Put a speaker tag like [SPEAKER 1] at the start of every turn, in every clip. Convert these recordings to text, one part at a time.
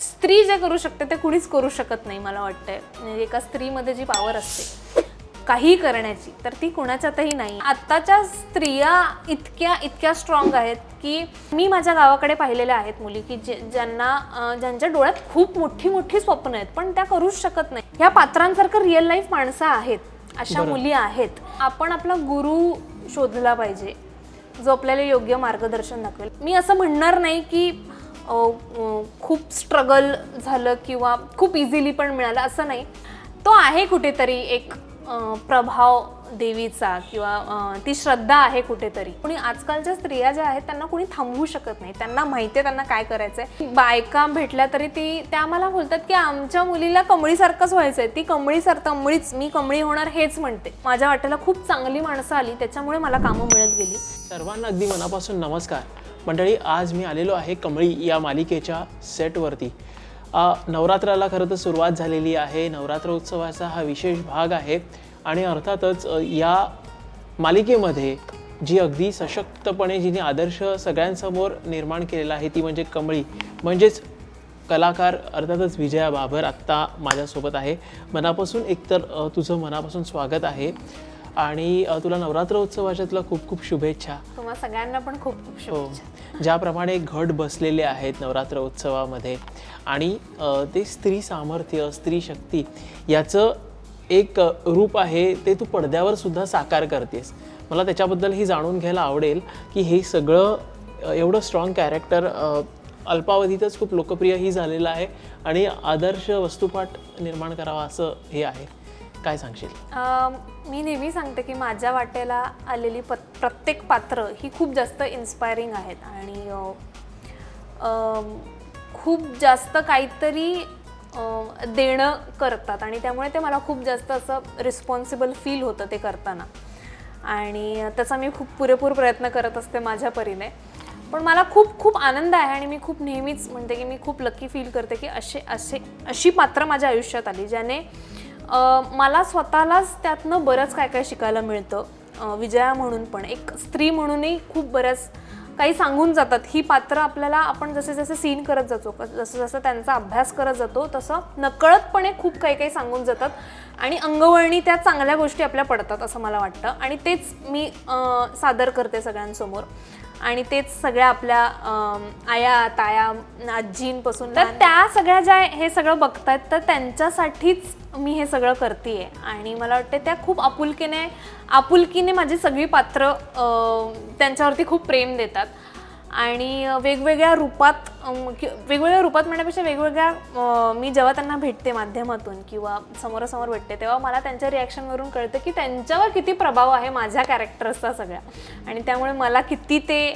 [SPEAKER 1] स्त्री जे करू शकते ते कुणीच करू शकत नाही मला वाटतंय. म्हणजे एका स्त्रीमध्ये जी पावर असते काही करण्याची तर ती कुणाच्यातही नाही. आत्ताच्या स्त्रिया इतक्या इतक्या स्ट्रॉंग आहेत की मी माझ्या गावाकडे पाहिलेल्या आहेत मुली की जे ज्यांना ज्यांच्या डोळ्यात खूप मोठी मोठी स्वप्न आहेत पण त्या करूच शकत नाही. ह्या पात्रांसारखं रिअल लाईफ माणसं आहेत अशा मुली आहेत. आपण आपला गुरु शोधला पाहिजे जो आपल्याला योग्य मार्गदर्शन दाखवेल. मी असं म्हणणार नाही की खूप स्ट्रगल झालं किंवा खूप इझिली पण मिळालं असं नाही. तो आहे कुठेतरी एक प्रभाव देवीचा किंवा ती श्रद्धा आहे कुठेतरी. कोणी आजकालच्या स्त्रिया ज्या आहेत त्यांना कोणी थांबवू शकत नाही. त्यांना माहिती आहे त्यांना काय करायचं आहे बायका भेटल्या तरी ती त्या मला बोलतात की आमच्या मुलीला कमळीसारखंच व्हायचं आहे ती कमळीसार कमळीच मी कमळी होणार हेच म्हणते. माझ्या वाट्याला खूप चांगली माणसं आली त्याच्यामुळे मला कामं मिळत गेली.
[SPEAKER 2] सर्वांना अगदी मनापासून नमस्कार. मंडळी आज मी आलेलो आहे कमळी या मालिकेच्या सेटवरती. नवरात्राला खरं तर सुरुवात झालेली आहे. नवरात्र उत्सवाचा हा विशेष भाग आहे. आणि अर्थातच या मालिकेमध्ये जी अगदी सशक्तपणे जिने आदर्श सगळ्यांसमोर निर्माण केलेला आहे ती म्हणजे कमळी. म्हणजेच कलाकार अर्थातच विजया बाबर आत्ता माझ्यासोबत आहे. मनापासून एकतर तुझं मनापासून स्वागत आहे. आणि तुला नवरात्र उत्सवाच्यातल्या खूप खूप शुभेच्छा.
[SPEAKER 1] तुम्हा सगळ्यांना पण खूप खूप
[SPEAKER 2] हो.
[SPEAKER 1] शुभेच्छा.
[SPEAKER 2] ज्याप्रमाणे घट बसलेले आहेत नवरात्र उत्सवामध्ये आणि ते स्त्री सामर्थ्य स्त्री शक्ती याचं एक रूप आहे ते तू पडद्यावर सुद्धा साकार करतेस. मला त्याच्याबद्दलही जाणून घ्यायला आवडेल की हे सगळं एवढं स्ट्रॉंग कॅरेक्टर अल्पावधीतच खूप लोकप्रियही झालेलं आहे आणि आदर्श वस्तुपाठ निर्माण करावा असं हे आहे. काय सांगशील?
[SPEAKER 1] मी नेहमी सांगते की माझ्या वाटेला आलेली पत प्रत्येक पात्र ही खूप जास्त इन्स्पायरिंग आहेत आणि खूप जास्त काहीतरी देणं करतात आणि त्यामुळे ते मला खूप जास्त असं रिस्पॉन्सिबल फील होतं ते करताना. आणि त्याचा मी खूप पुरेपूर प्रयत्न करत असते माझ्या परीने. पण मला खूप खूप आनंद आहे आणि मी खूप नेहमीच म्हणते की मी खूप लकी फील करते की असे असे अशी पात्र माझ्या आयुष्यात आली ज्याने मला स्वतःलाच त्यातनं बरंच काय काय शिकायला मिळतं. विजया म्हणून पण. एक स्त्री म्हणूनही खूप बऱ्याच काही सांगून जातात. ही पात्र आपल्याला आपण जसे जसे सीन करत जातो जसं जसं त्यांचा अभ्यास करत जातो तसं नकळतपणे खूप काही काही सांगून जातात आणि अंगवळणी त्या चांगल्या गोष्टी आपल्या पडतात असं मला वाटतं. आणि तेच मी सादर करते सगळ्यांसमोर. आणि तेच सगळ्या आपल्या आया ताया आजींपासून तर त्या सगळ्या ज्या हे सगळं बघतायत तर त्यांच्यासाठीच मी हे सगळं करते आणि मला वाटते त्या खूप आपुलकीने आपुलकीने माझी सगळी पात्र त्यांच्यावरती खूप प्रेम देतात. आणि वेगवेगळ्या रूपात वेगवेगळ्या रूपात म्हणण्यापेक्षा वेगवेगळ्या मी जेव्हा त्यांना भेटते माध्यमातून किंवा समोरासमोर भेटते तेव्हा मला त्यांच्या रिॲक्शनवरून कळतं की त्यांच्यावर किती प्रभाव आहे माझ्या कॅरेक्टर्सचा सगळ्या आणि त्यामुळे मला किती ते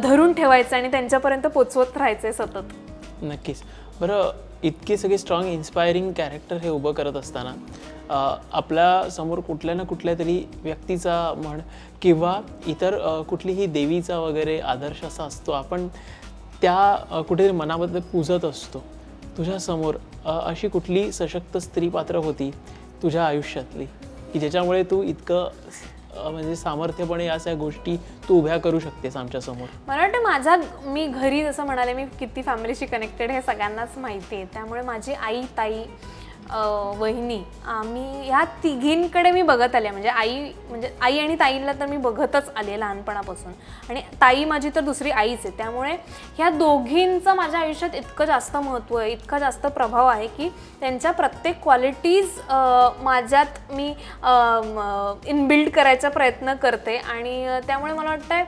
[SPEAKER 1] धरून ठेवायचं आणि त्यांच्यापर्यंत पोचवत राहायचं आहे सतत.
[SPEAKER 2] नक्कीच. बरं इतके सगळे स्ट्रॉंग इन्स्पायरिंग कॅरेक्टर हे उभं करत असताना आपल्यासमोर आपल्यासमोर कुठल्या ना कुठल्या तरी व्यक्तीचा म्हण किंवा इतर कुठलीही देवीचा वगैरे आदर्श असा असतो आपण त्या कुठेतरी मनामध्ये पूजत असतो. तुझ्यासमोर अशी कुठली सशक्त स्त्री पात्र होती तुझ्या आयुष्यातली? की ज्याच्यामुळे तू इतकं म्हणजे सामर्थ्यपणे या सगळ्या गोष्टी तू उभ्या करू शकतेस आमच्यासमोर
[SPEAKER 1] मला वाटतं माझ्या मी घरी जसं म्हणाले मी किती फॅमिलीशी कनेक्टेड हे सगळ्यांनाच माहिती आहे. त्यामुळे माझी आई ताई वहिनी आम्ही ह्या तिघींकडे मी बघत आले म्हणजे आई म्हणजे आई आणि ताईला तर मी बघतच आले लहानपणापासून. आणि ताई माझी तर दुसरी आईच आहे. त्यामुळे ह्या दोघींचं माझ्या आयुष्यात इतकं जास्त महत्त्व आहे इतका जास्त प्रभाव आहे की त्यांच्या प्रत्येक क्वालिटीज माझ्यात मी इनबिल्ड करायचा प्रयत्न करते. आणि त्यामुळे मला वाटतंय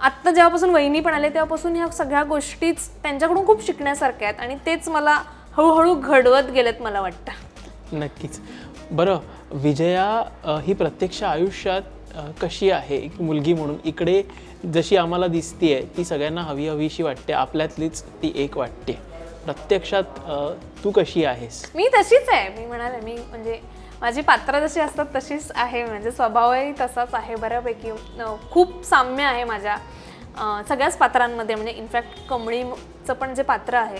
[SPEAKER 1] आत्ता जेव्हापासून वहिनी पण आले तेव्हापासून ह्या सगळ्या गोष्टीच त्यांच्याकडून खूप शिकण्यासारख्या आहेत. आणि तेच मला हळूहळू घडवत गेलेत मला वाटतं.
[SPEAKER 2] नक्कीच. बरं विजया ही प्रत्यक्ष आयुष्यात कशी आहे? एक मुलगी म्हणून इकडे जशी आम्हाला दिसतीये ती सगळ्यांना हवी हवीशी वाटते आपल्यातलीच ती एक वाटते. प्रत्यक्षात तू कशी आहेस?
[SPEAKER 1] मी तशीच आहे. मी म्हणाले मी म्हणजे माझी पात्र जशी असतात तशीच आहे. म्हणजे स्वभावही तसाच आहे बऱ्यापैकी. खूप साम्य आहे माझ्या सगळ्याच पात्रांमध्ये. म्हणजे इनफॅक्ट कमळीचं पण जे पात्र आहे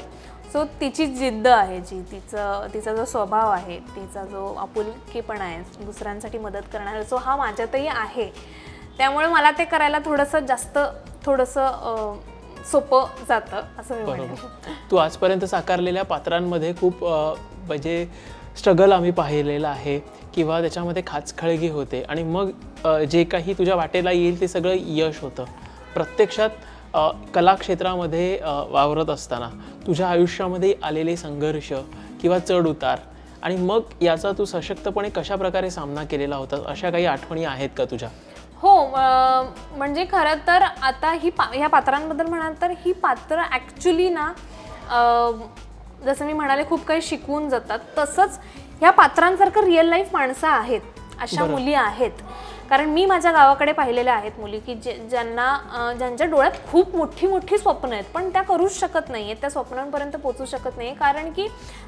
[SPEAKER 1] सो तिची जिद्द आहे जी तिचं तिचा जो स्वभाव आहे तिचा जो आपुलकीपणा आहे दुसऱ्यांसाठी मदत करणारा जो हा माझ्यातही आहे. त्यामुळे मला ते करायला थोडंसं जास्त थोडंसं सोपं जातं असं मी
[SPEAKER 2] तू आजपर्यंत साकारलेल्या पात्रांमध्ये खूप म्हणजे स्ट्रगल आम्ही पाहिलेलं आहे किंवा त्याच्यामध्ये खाचखळगी होते आणि मग जे काही तुझ्या वाटेला येईल ते सगळं यश होतं. प्रत्यक्षात कलाक्षेत्रामध्ये वावरत असताना तुझ्या आयुष्यामध्ये आलेले संघर्ष किंवा चढ उतार आणि मग याचा तू सशक्तपणे कशा प्रकारे सामना केलेला होता? अशा काही आठवणी आहेत का तुझ्या?
[SPEAKER 1] हो म्हणजे खरं तर आता ही पा ह्या पात्रांबद्दल म्हणाल तर ही पात्र ॲक्च्युली ना जसं मी म्हणाले खूप काही शिकवून जातात. तसंच ह्या पात्रांसारखं रिअल लाईफ माणसं आहेत. अशा मुली आहेत. कारण मी माझ्या गावाकडे पाहिलेल्या आहेत मुली की जे ज्यांना ज्यांच्या डोळ्यात खूप मोठी मोठी स्वप्न आहेत. पण त्या करूच शकत नाही आहेत त्या स्वप्नांपर्यंत पोचू शकत नाही कारण की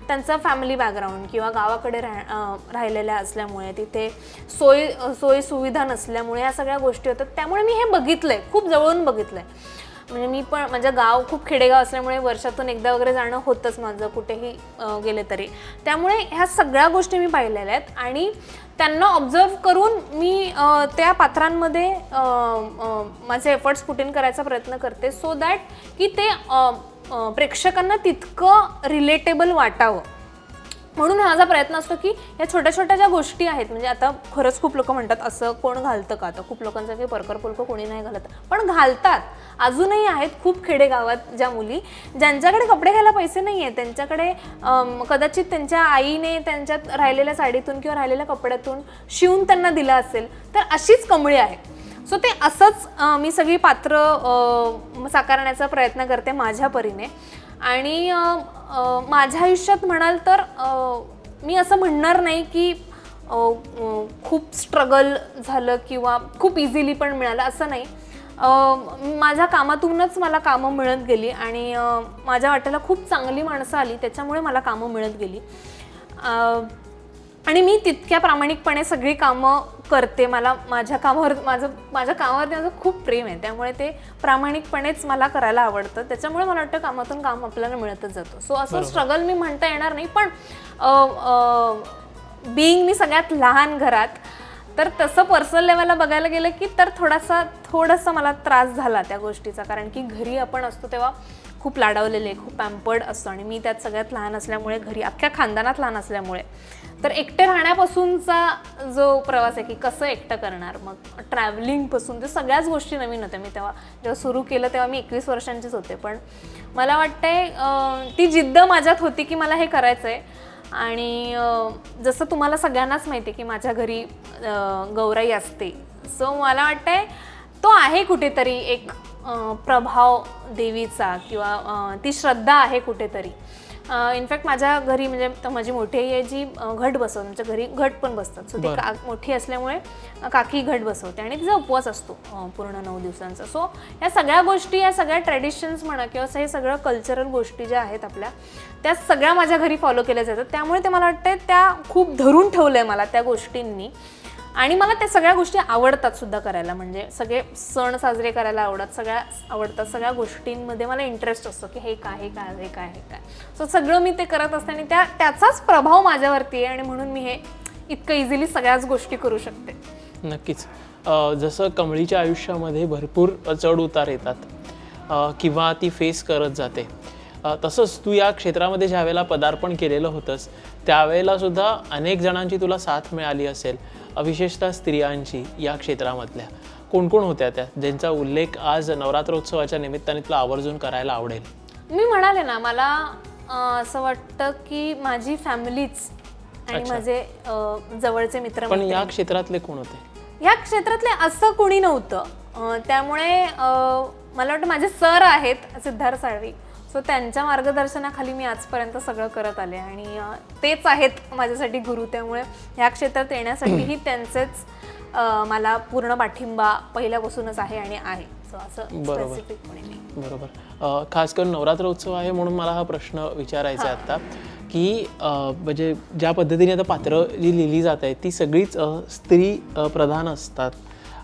[SPEAKER 1] त्यांचं फॅमिली बॅकग्राऊंड किंवा गावाकडे राह राहिलेल्या असल्यामुळे तिथे सोय सोयी सुविधा नसल्यामुळे या सगळ्या गोष्टी होतात. त्यामुळे मी हे बघितलं आहे खूप जवळून आहे म्हणजे मी पण माझं गाव खूप खेडेगाव असल्यामुळे वर्षातून एकदा वगैरे जाणं होतंच माझं कुठेही गेले तरी. त्यामुळे ह्या सगळ्या गोष्टी मी पाहिलेल्या आहेत आणि त्यांना ऑब्झर्व करून मी त्या पात्रांमध्ये माझे एफर्ट्स पुट इन करायचा प्रयत्न करते सो दॅट की ते प्रेक्षकांना तितकं रिलेटेबल वाटावं. म्हणून हा माझा प्रयत्न असतो की या छोट्या छोट्या ज्या गोष्टी आहेत म्हणजे आता खरंच खूप लोक म्हणतात असं कोण घालतं का? आता खूप लोकांचं की परकर पुलकं कोणी नाही घालत. पण घालतात. अजूनही आहेत खूप खेडेगावात ज्या मुली ज्यांच्याकडे कपडे घ्यायला पैसे नाही आहेत त्यांच्याकडे कदाचित त्यांच्या आईने त्यांच्यात राहिलेल्या साडीतून किंवा राहिलेल्या कपड्यातून शिवून त्यांना दिलं असेल तर अशीच कमळी आहे सो ते असंच मी सगळी पात्र साकारण्याचा प्रयत्न करते माझ्या परीने. आणि माझ्या आयुष्यात म्हणाल तर मी असं म्हणणार नाही की खूप स्ट्रगल झालं किंवा खूप इझिली पण मिळालं असं नाही. माझ्या कामातूनच मला कामं मिळत गेली आणि माझ्या वाट्याला खूप चांगली माणसं आली त्याच्यामुळे मला कामं मिळत गेली. आणि मी तितक्या प्रामाणिकपणे सगळी कामं करते. मला माझ्या कामावर माझं माझ्या कामावरती माझं खूप प्रेम आहे. त्यामुळे ते प्रामाणिकपणेच मला करायला आवडतं. त्याच्यामुळे मला वाटतं कामातून काम आपल्याला मिळतच जातं. सो असं स्ट्रगल मी म्हणता येणार नाही पण बिईंग मी सगळ्यात लहान घरात तर तसं पर्सनल लेवलला बघायला गेलं की तर थोडासा थोडासा मला त्रास झाला त्या गोष्टीचा. कारण की घरी आपण असतो तेव्हा खूप लाडवलेले खूप पॅम्पर्ड असतो. आणि मी त्यात सगळ्यात लहान असल्यामुळे घरी अख्ख्या खानदानात लहान असल्यामुळे तर एकटे राहण्यापासूनचा जो प्रवास आहे की कसं एकटं करणार? मग ट्रॅव्हलिंगपासून ते सगळ्याच गोष्टी नवीन होत्या. मी तेव्हा जेव्हा सुरू केलं तेव्हा मी एकवीस वर्षांचीच होते. पण मला वाटतंय ती जिद्द माझ्यात होती की मला हे करायचं आहे आणि जसं तुम्हाला सगळ्यांनाच माहिती आहे की माझ्या घरी गौराई असते. सो मला वाटतंय तो आहे कुठेतरी एक प्रभाव देवीचा किंवा ती श्रद्धा आहे कुठेतरी. इनफॅक्ट माझ्या घरी म्हणजे माझी मोठी आई आहे जी घट बसवते. आमच्या घरी घट पण बसतात. सो ती का मोठी असल्यामुळे काकी घट बसवते. आणि तिचा उपवास असतो पूर्ण नऊ दिवसांचा. सो या सगळ्या गोष्टी या सगळ्या ट्रेडिशन्स म्हणा किंवा असं हे सगळं कल्चरल गोष्टी ज्या आहेत आपल्या त्या सगळ्या माझ्या घरी फॉलो केल्या जातात. त्यामुळे ते मला वाटतं त्या खूप धरून ठेवलं आहे मला त्या गोष्टींनी. आणि मला त्या सगळ्या गोष्टी आवडतात सुद्धा करायला. म्हणजे सगळे सण साजरे करायला आवडतात सगळ्या आवडतात सगळ्या गोष्टींमध्ये मला इंटरेस्ट असतो की हे काय हे काय हे काय हे काय. सो सगळं मी ते करत असते आणि त्या त्याचाच प्रभाव माझ्यावरती आहे आणि म्हणून मी हे इतकं इझिली सगळ्याच गोष्टी करू शकते.
[SPEAKER 2] नक्कीच. जसं कमळीच्या आयुष्यामध्ये भरपूर चढ उतार येतात किंवा ती फेस करत जाते. तसंच तू या क्षेत्रामध्ये ज्या वेळेला पदार्पण केलेलं होतंस त्यावेळेला सुद्धा अनेक जणांची तुला साथ मिळाली असेल विशेषतः स्त्रियांची या क्षेत्रामधल्या. कोण कोण होत्या त्या ज्यांचा उल्लेख आज नवरात्रोत्सवाच्या निमित्ताने तुला आवर्जून करायला आवडेल?
[SPEAKER 1] मी म्हणाले ना मला असं वाटतं की माझी फॅमिलीच आणि माझे जवळचे मित्र
[SPEAKER 2] पण या क्षेत्रातले कोण होते?
[SPEAKER 1] ह्या क्षेत्रातले असं कोणी नव्हतं. त्यामुळे मला वाटतं माझे सर आहेत सिद्धार्थ साळवी. सो त्यांच्या मार्गदर्शनाखाली मी आजपर्यंत सगळं करत आले आणि तेच आहेत माझ्यासाठी गुरु. त्यामुळे ह्या क्षेत्रात येण्यासाठीही त्यांचेच मला पूर्ण पाठिंबा पहिल्यापासूनच आहे आणि आहे. सो असं
[SPEAKER 2] बरोबर. बरोबर. खास करून नवरात्र उत्सव आहे म्हणून मला हा प्रश्न विचारायचा आहे आता की म्हणजे ज्या पद्धतीने आता पात्र जी लिहिली जात आहेत ती सगळीच स्त्री प्रधान असतात.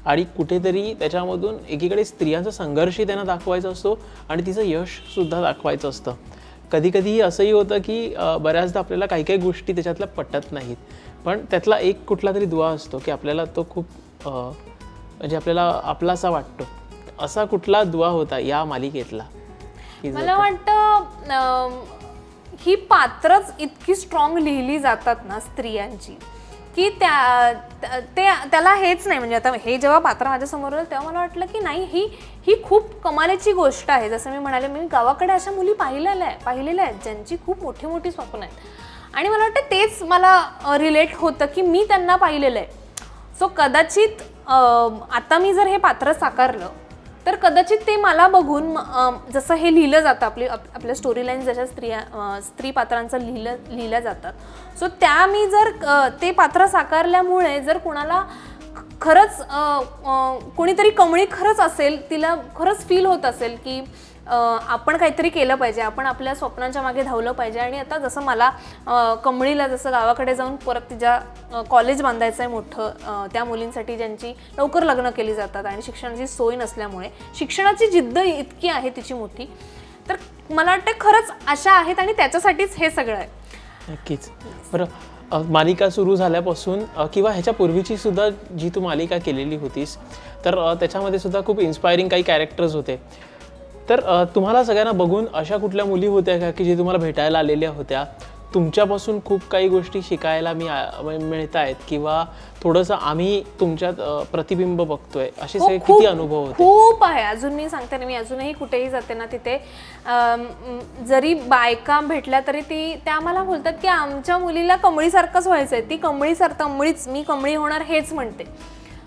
[SPEAKER 2] आणि कुठेतरी त्याच्यामधून एकीकडे स्त्रियांचा संघर्षही त्यांना दाखवायचा असतो आणि तिचं यशसुद्धा दाखवायचं असतं. कधी कधी असंही होतं की बऱ्याचदा आपल्याला काही काही गोष्टी त्याच्यातल्या पटत नाहीत. पण त्यातला एक कुठला तरी दुवा असतो की आपल्याला तो खूप म्हणजे आपल्याला आपलासा वाटतो. असा कुठला दुवा होता या मालिकेतला?
[SPEAKER 1] मला वाटतं ही पात्रच इतकी स्ट्रॉंग लिहिली जातात ना स्त्रियांची. की त्या ते त्याला हेच नाही. म्हणजे आता हे जेव्हा पात्र माझ्यासमोर आलं तेव्हा मला वाटलं की नाही ही ही खूप कमालीची गोष्ट आहे. जसं मी म्हणाले मी गावाकडे अशा मुली पाहिलेल्या आहे पाहिलेल्या आहेत ज्यांची खूप मोठी मोठी स्वप्न आहेत. आणि मला वाटतं तेच मला रिलेट होतं की मी त्यांना पाहिलेलं आहे. सो कदाचित आता मी जर हे पात्र साकारलं तर कदाचित ते मला बघून जसं हे लिहिलं जातं आपली आप- आपल्या स्टोरी लाईन जशा स्त्रिया स्त्री पात्रांचं लिहिलं लिहिल्या जातात सो त्या मी जर ते पात्र साकारल्यामुळे जर कुणाला खरंच कोणीतरी कमळी खरंच असेल तिला खरंच फील होत असेल की आपण काहीतरी केलं पाहिजे आपण आपल्या स्वप्नांच्या मागे धावलं पाहिजे आणि आता जसं मला कमळीला जसं गावाकडे जाऊन परत तिच्या कॉलेज बांधायचं आहे मोठं त्या मुलींसाठी ज्यांची लवकर लग्न केली जातात आणि शिक्षणाची सोय नसल्यामुळे शिक्षणाची जिद्द इतकी आहे तिची मोठी तर मला वाटतं खरंच अशा आहेत आणि त्याच्यासाठीच हे सगळं आहे.
[SPEAKER 2] नक्कीच. बरं मालिका सुरू झाल्यापासून किंवा ह्याच्या पूर्वीची सुद्धा जी तू मालिका केलेली होतीस तर त्याच्यामध्ये सुद्धा खूप इन्स्पायरिंग काही कॅरेक्टर्स होते. तर तुम्हाला सगळ्यांना बघून अशा कुठल्या मुली होत्या का की जे तुम्हाला भेटायला आलेल्या होत्या? तुमच्यापासून खूप काही गोष्टी शिकायला मी मिळत आहेत किंवा थोडंसं आम्ही तुमच्यात प्रतिबिंब बघतोय असे
[SPEAKER 1] हो,
[SPEAKER 2] सगळे किती अनुभव होते?
[SPEAKER 1] खूप आहे. अजून मी सांगते ना मी अजूनही कुठेही जाते ना तिथे जरी बायका भेटल्या तरी ती त्या मला बोलतात की आमच्या मुलीला कमळीसारखंच व्हायचंय. ती कमळीसार कमळीच मी कमळी होणार हेच म्हणते.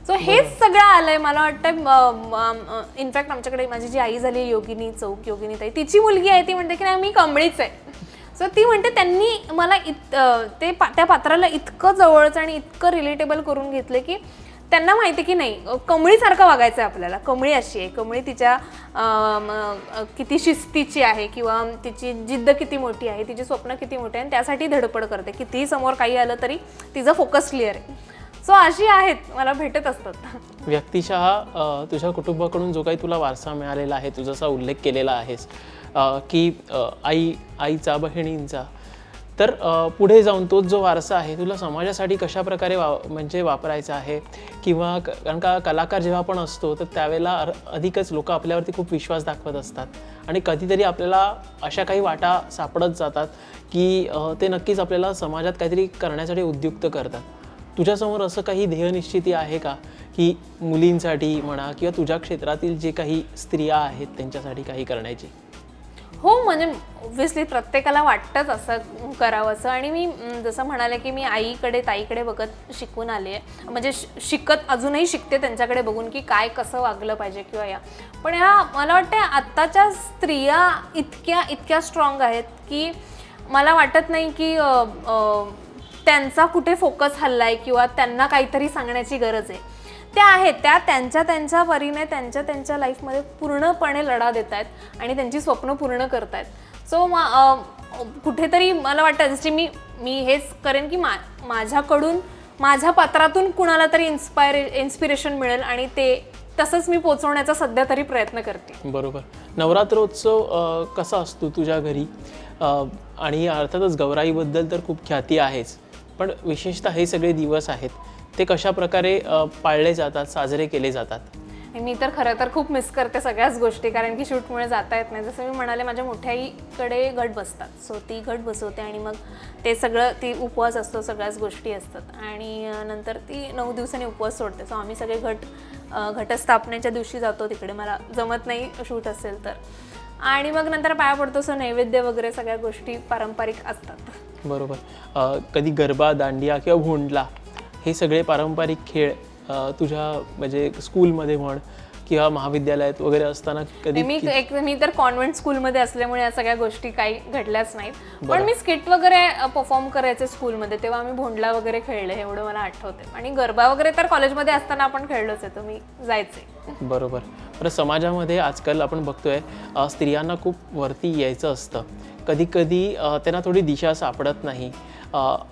[SPEAKER 1] सो हेच सगळं आलंय. मला वाटतं इनफॅक्ट आमच्याकडे माझी जी आई झाली योगिनी चौक योगिनी ताई तिची मुलगी आहे ती म्हणते की नाही मी कमळीच आहे. सो ती म्हणते त्यांनी मला इत ते पा त्या पात्राला इतकं जवळचं आणि इतकं रिलेटेबल करून घेतलं की त्यांना माहिती की नाही कमळीसारखं वागायचं आहे आपल्याला. कमळी अशी आहे. कमळी तिच्या किती शिस्तीची आहे किंवा तिची जिद्द किती मोठी आहे तिची स्वप्न किती मोठी आहे आणि त्यासाठी धडपड करते. कितीही समोर काही आलं तरी तिचं फोकस क्लिअर आहे. सो अशी आहेत मला भेटत असतात.
[SPEAKER 2] व्यक्तिशः अ, तुझ्या कुटुंबाकडून जो काही तुला वारसा मिळालेला आहे तू जसा उल्लेख केलेला आहेस अ, की अ, आई आईचा बहिणींचा तर अ, पुढे जाऊन तोच जो वारसा आहे तुला समाजासाठी कशा प्रकारे वा म्हणजे वापरायचा आहे? किंवा क- कारण का कलाकार जेव्हा आपण असतो तर त्यावेळेला अर- अधिकच लोक आपल्यावरती खूप विश्वास दाखवत असतात. आणि कधीतरी आपल्याला अशा काही वाटा सापडत जातात की अ, ते नक्कीच आपल्याला समाजात काहीतरी करण्यासाठी उद्युक्त करतात. तुझ्यासमोर असं काही ध्येयनिश्चिती आहे का? की मुलींसाठी म्हणा किंवा तुझ्या क्षेत्रातील जे काही स्त्रिया आहेत त्यांच्यासाठी काही करण्याची?
[SPEAKER 1] हो म्हणजे ऑब्व्हियसली प्रत्येकाला वाटतंच असं करावंसं. आणि मी जसं म्हणाले की मी आईकडे ताईकडे बघत शिकून आले आहे. म्हणजे शिकत अजूनही शिकते त्यांच्याकडे बघून की काय कसं वागलं पाहिजे किंवा या. पण ह्या मला वाटतं आत्ताच्या स्त्रिया इतक्या इतक्या स्ट्रॉंग आहेत की मला वाटत नाही की त्यांचा कुठे फोकस हल्लाय किंवा त्यांना काहीतरी सांगण्याची गरज आहे. त्या आहेत त्या त्यांच्या त्यांच्या परीने त्यांच्या त्यांच्या लाईफमध्ये पूर्णपणे लढा देत आहेत आणि त्यांची स्वप्न पूर्ण करत आहेत सो कुठेतरी मला वाटतं जसे मी मी हेच करेन की मा माझ्याकडून माझ्या पात्रातून कुणाला तरी इन्स्पायरे इन्स्पिरेशन मिळेल आणि ते तसंच मी पोचवण्याचा सध्या तरी प्रयत्न करते.
[SPEAKER 2] बरोबर. नवरात्रोत्सव कसा असतो तुझ्या घरी? आणि अर्थातच गौराईबद्दल तर खूप ख्याती आहेच. पण विशेषतः हे सगळे दिवस आहेत ते कशा प्रकारे पाळले जातात साजरे केले जातात?
[SPEAKER 1] आणि मी तर खरं तर खूप मिस करते सगळ्याच गोष्टी कारण की शूटमुळे जाता येत नाही. जसं मी म्हणाले माझ्या मोठ्याईकडे घट बसतात. सो ती घट बसवते आणि मग ते सगळं ती उपवास असतो सगळ्याच गोष्टी असतात. आणि नंतर ती नऊ दिवसांनी उपवास सोडते. सो आम्ही सगळे घट घटस्थापनेच्या दिवशी जातो तिकडे. मला जमत नाही शूट असेल तर. आणि मग नंतर पाया पडतो सो नैवेद्य वगैरे सगळ्या गोष्टी पारंपरिक असतात.
[SPEAKER 2] बरोबर. कधी गरबा दांडिया किंवा भोंडला हे सगळे पारंपरिक खेळ तुझ्या म्हणजे स्कूलमध्ये म्हण किंवा महाविद्यालयात वगैरे असताना कधी
[SPEAKER 1] मी एक मी तर कॉन्व्हेंट स्कूलमध्ये असल्यामुळे या सगळ्या गोष्टी काही घडल्याच नाहीत. पण मी स्किट वगैरे परफॉर्म करायचे स्कूलमध्ये तेव्हा आम्ही भोंडला वगैरे खेळले एवढं मला आठवते आणि गरबा वगैरे तर कॉलेजमध्ये असताना आपण खेळलोच आहे तर मी जायचे.
[SPEAKER 2] बरोबर. बरं समाजामध्ये आजकाल आपण बघतोय स्त्रियांना खूप वरती यायचं असतं. कधीकधी त्यांना थोडी दिशा सापडत नाही.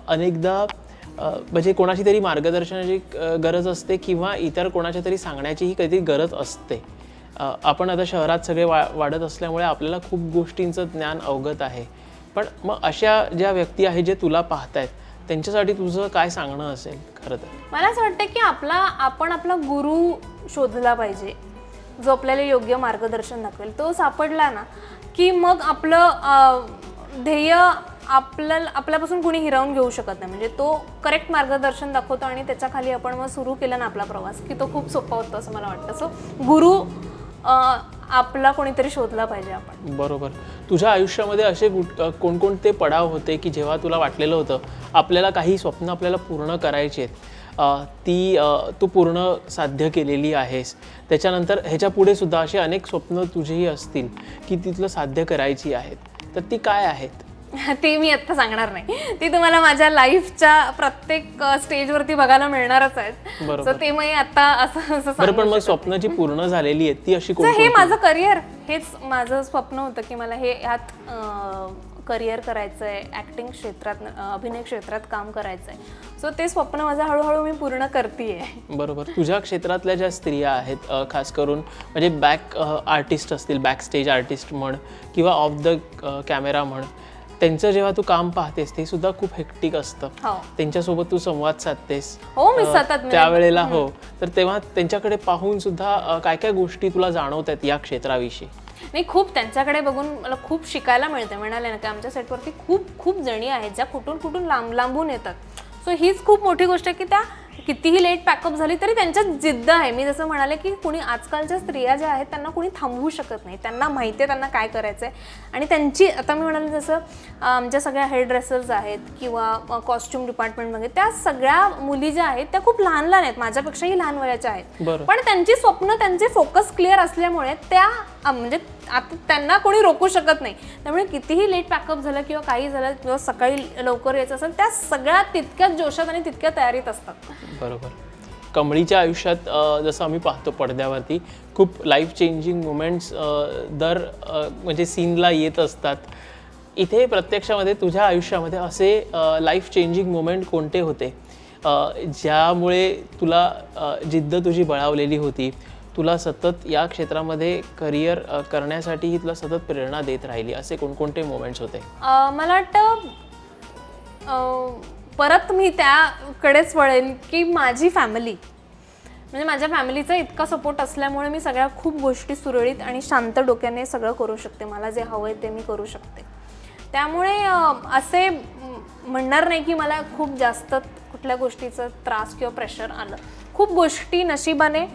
[SPEAKER 2] अनेकदा म्हणजे कोणाची तरी मार्गदर्शनाची गरज असते किंवा इतर कोणाच्या तरी सांगण्याचीही कधी गरज असते. आपण आता शहरात सगळे वा वाढत असल्यामुळे आपल्याला खूप गोष्टींचं ज्ञान अवगत आहे. पण मग अशा ज्या व्यक्ती आहेत जे तुला पाहतायत त्यांच्यासाठी तुझं काय सांगणं असेल खरं तर?
[SPEAKER 1] मला असं वाटतं की आपला आपण आपला गुरु शोधला पाहिजे. जो आपल्याला योग्य मार्गदर्शन दाखवेल. तो सापडला ना की मग आपलं ध्येय आपल्याला आपल्यापासून कुणी हिरावून घेऊ शकत नाही. म्हणजे तो करेक्ट मार्गदर्शन दाखवतो आणि त्याच्याखाली आपण मग सुरू केला ना आपला प्रवास की तो खूप सोपा होतो असं मला वाटतं. सो गुरु आपला कोणीतरी शोधला पाहिजे आपण.
[SPEAKER 2] बरोबर. तुझ्या आयुष्यामध्ये असे कोणकोणते पडाव होते की जेव्हा तुला वाटलेलं होतं आपल्याला काही स्वप्न आपल्याला पूर्ण करायची आहेत? ती तू पूर्ण साध्य केलेली आहेस. त्याच्यानंतर ह्याच्या पुढे सुद्धा अशी अनेक स्वप्न तुझीही असतील की तिथलं साध्य करायची आहेत. तर ती काय आहेत?
[SPEAKER 1] ते मी आत्ता सांगणार नाही. ती तुम्हाला माझ्या लाईफच्या प्रत्येक स्टेजवरती बघायला मिळणारच आहेत. सो ते मी आता असं
[SPEAKER 2] पण मग स्वप्न जी पूर्ण झालेली आहेत ती अशी
[SPEAKER 1] हे माझं करिअर. हेच माझं स्वप्न होतं की मला हे ह्यात करिअर करायचं आहे ॲक्टिंग क्षेत्रात अभिनय क्षेत्रात काम करायचं आहे सो ते स्वप्न माझं हळूहळू मी पूर्ण करते
[SPEAKER 2] बरोबर. तुझ्या क्षेत्रातल्या ज्या स्त्रिया आहेत खास करून म्हणजे बॅक आर्टिस्ट असतील बॅक स्टेज आर्टिस्ट म्हण किंवा ऑफ द कॅमेरा म्हण त्यांचं जेव्हा तू काम पाहतेस ते सुद्धा खूप हेक्टिक असतं.
[SPEAKER 1] हो.
[SPEAKER 2] त्यांच्यासोबत तू संवाद साधतेस.
[SPEAKER 1] हो मी सतत
[SPEAKER 2] त्यावेळेला हो. तर तेव्हा त्यांच्याकडे पाहून सुद्धा काय काय गोष्टी तुला जाणवत आहेत या क्षेत्राविषयी?
[SPEAKER 1] नाही खूप त्यांच्याकडे बघून मला खूप शिकायला मिळतं म्हणाले ना की आमच्या सेटवरती खूप खूप जणी आहेत ज्या कुठून कुठून लांब लांबून येतात. सो हीच खूप मोठी गोष्ट आहे की त्या कितीही लेट पॅकअप झाली तरी त्यांच्यात जिद्द आहे. मी जसं म्हणाले की कुणी आजकालच्या स्त्रिया ज्या आहेत त्यांना कुणी थांबवू शकत नाही. त्यांना माहिती आहे त्यांना काय करायचं आहे आणि त्यांची आता मी म्हणाले जसं आमच्या सगळ्या हेअर ड्रेसर्स आहेत किंवा कॉस्ट्युम डिपार्टमेंटमध्ये त्या सगळ्या मुली ज्या आहेत त्या खूप लहान लहान आहेत. माझ्यापेक्षाही लहान वयाच्या आहेत. पण त्यांची स्वप्न त्यांचे फोकस क्लिअर असल्यामुळे त्या म्हणजे आता त्यांना कोणी रोखू शकत नाही. त्यामुळे कितीही लेट पॅकअप झालं किंवा काही झालं किंवा सकाळी लवकर यायचं असेल त्या सगळ्या तितक्याच जोशात आणि तितक्या तयारीत असतात.
[SPEAKER 2] बरोबर. कमळीच्या आयुष्यात जसं आम्ही पाहतो पडद्यावरती खूप लाईफ चेंजिंग मुमेंट्स दर म्हणजे सीनला येत असतात. इथे प्रत्यक्षामध्ये तुझ्या आयुष्यामध्ये असे लाईफ चेंजिंग मुमेंट कोणते होते? ज्यामुळे तुला जिद्द तुझी बळावलेली होती तुला सतत या क्षेत्रामध्ये करिअर करण्यासाठी ही तुला सतत प्रेरणा देत राहिली असे कोणकोणते मोमेंट्स होते?
[SPEAKER 1] मला वाटतं परत मी त्याकडेच वळेन की माझी फॅमिली. म्हणजे माझ्या फॅमिलीचा इतका सपोर्ट असल्यामुळे मी सगळ्या खूप गोष्टी सुरळीत आणि शांत डोक्याने सगळं करू शकते. मला जे हवं आहे ते मी करू शकते. त्यामुळे असे म्हणणार नाही की मला खूप जास्त कुठल्या गोष्टीचं त्रास किंवा प्रेशर आलं. खूप गोष्टी नशिबाने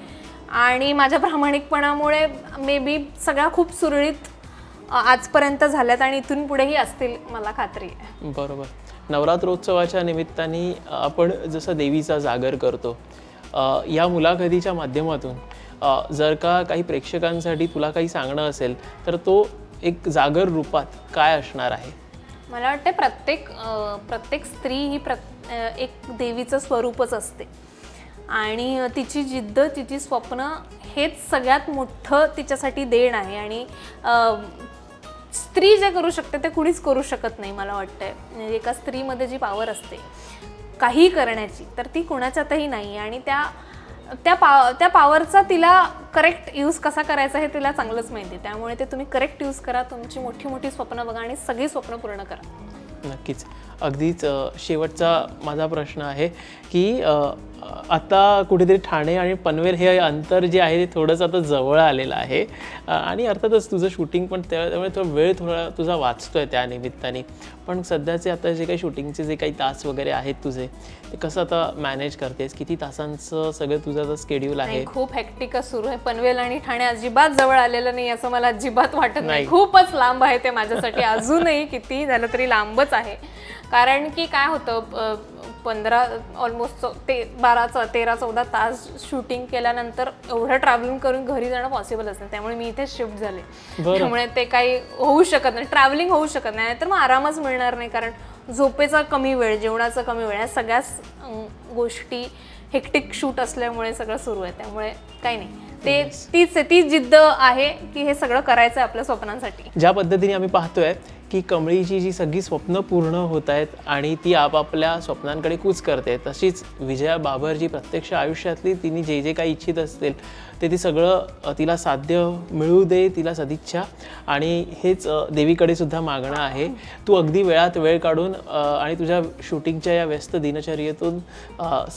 [SPEAKER 1] आणि माझ्या प्रामाणिकपणामुळे मे बी सगळ्या खूप सुरळीत आजपर्यंत झाल्यात आणि इथून पुढेही असतील मला खात्री आहे.
[SPEAKER 2] बरोबर. नवरात्रोत्सवाच्या निमित्ताने आपण जसं देवीचा जागर करतो या मुलाखतीच्या माध्यमातून जर का काही प्रेक्षकांसाठी तुला काही सांगणं असेल तर तो एक जागर रूपात काय असणार आहे?
[SPEAKER 1] मला वाटते प्रत्येक प्रत्येक स्त्री ही प्र एक देवीचं स्वरूपच असते. आणि तिची जिद्द तिची स्वप्न हेच सगळ्यात मोठं तिच्यासाठी देण आहे. आणि स्त्री जे करू शकते ते कुणीच करू शकत नाही मला वाटतंय. म्हणजे एका स्त्रीमध्ये जी पावर असते काही करण्याची तर ती कुणाच्यातही नाही. आणि त्या त्या पा त्या पावरचा तिला करेक्ट यूज कसा करायचा हे तिला चांगलंच माहिती आहे. त्यामुळे ते तुम्ही करेक्ट यूज करा तुमची मोठी मोठी स्वप्न बघा आणि सगळी स्वप्न पूर्ण करा.
[SPEAKER 2] नक्कीच. अगदीच शेवटचा माझा प्रश्न आहे की आता कुठेतरी ठाणे आणि पनवेल हे अंतर जे आहे ते थोडंसं आता जवळ आलेलं आहे. आणि अर्थातच तुझं शूटिंग पण त्या- त्यामुळे तो वेळ थोडा तुझा वाचतोय त्या निमित्ताने. पण सध्याचे आता जे काही शूटिंगचे जे काही तास वगैरे आहेत तुझे ते कसं आता मॅनेज करतेस? किती तासांचं सगळं तुझं आता स्केड्यूल आहे?
[SPEAKER 1] खूप हॅक्टिकच सुरू आहे. पनवेल आणि ठाणे अजिबात जवळ आलेलं नाही असं मला अजिबात वाटत नाही. खूपच लांब आहे ते माझ्यासाठी. अजूनही किती झालं तरी लांबच आहे. कारण की काय होतं पंधरा ऑलमोस्ट ते बारा च तेरा चौदा तास शूटिंग केल्यानंतर एवढं ट्रॅव्हलिंग करून घरी जाणं पॉसिबलच नाही त्यामुळे मी इथे शिफ्ट झाले. त्यामुळे ते काही होऊ शकत नाही. ट्रॅव्हलिंग होऊ शकत नाही. तर मग आरामच मिळणार नाही. कारण झोपेचा कमी वेळ जेवणाचा कमी वेळ या सगळ्याच गोष्टी हेक्टिक शूट असल्यामुळे सगळं सुरू आहे. त्यामुळे काही नाही. ते तीच ती जिद्द आहे की हे सगळं करायचं आहे आपल्या स्वप्नांसाठी.
[SPEAKER 2] ज्या पद्धतीने आम्ही पाहतोय की कमळीची जी सगळी स्वप्न पूर्ण होत आहेत आणि ती आपापल्या स्वप्नांकडे कूच करते तशीच विजया बाबर जी प्रत्यक्ष आयुष्यातली तिने जे जे काही इच्छित असतील ते ती सगळं तिला साध्य मिळू दे तिला सदिच्छा. आणि हेच देवीकडे सुद्धा मागणं आहे. तू अगदी वेळात वेळ काढून आणि तुझ्या शूटिंगच्या या व्यस्त दिनचर्येतून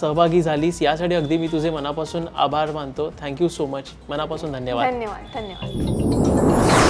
[SPEAKER 2] सहभागी झालीस. यासाठी अगदी मी तुझे मनापासून आभार मानतो. Thank you so much. मनापासून धन्यवाद.
[SPEAKER 1] धन्यवाद धन्यवाद.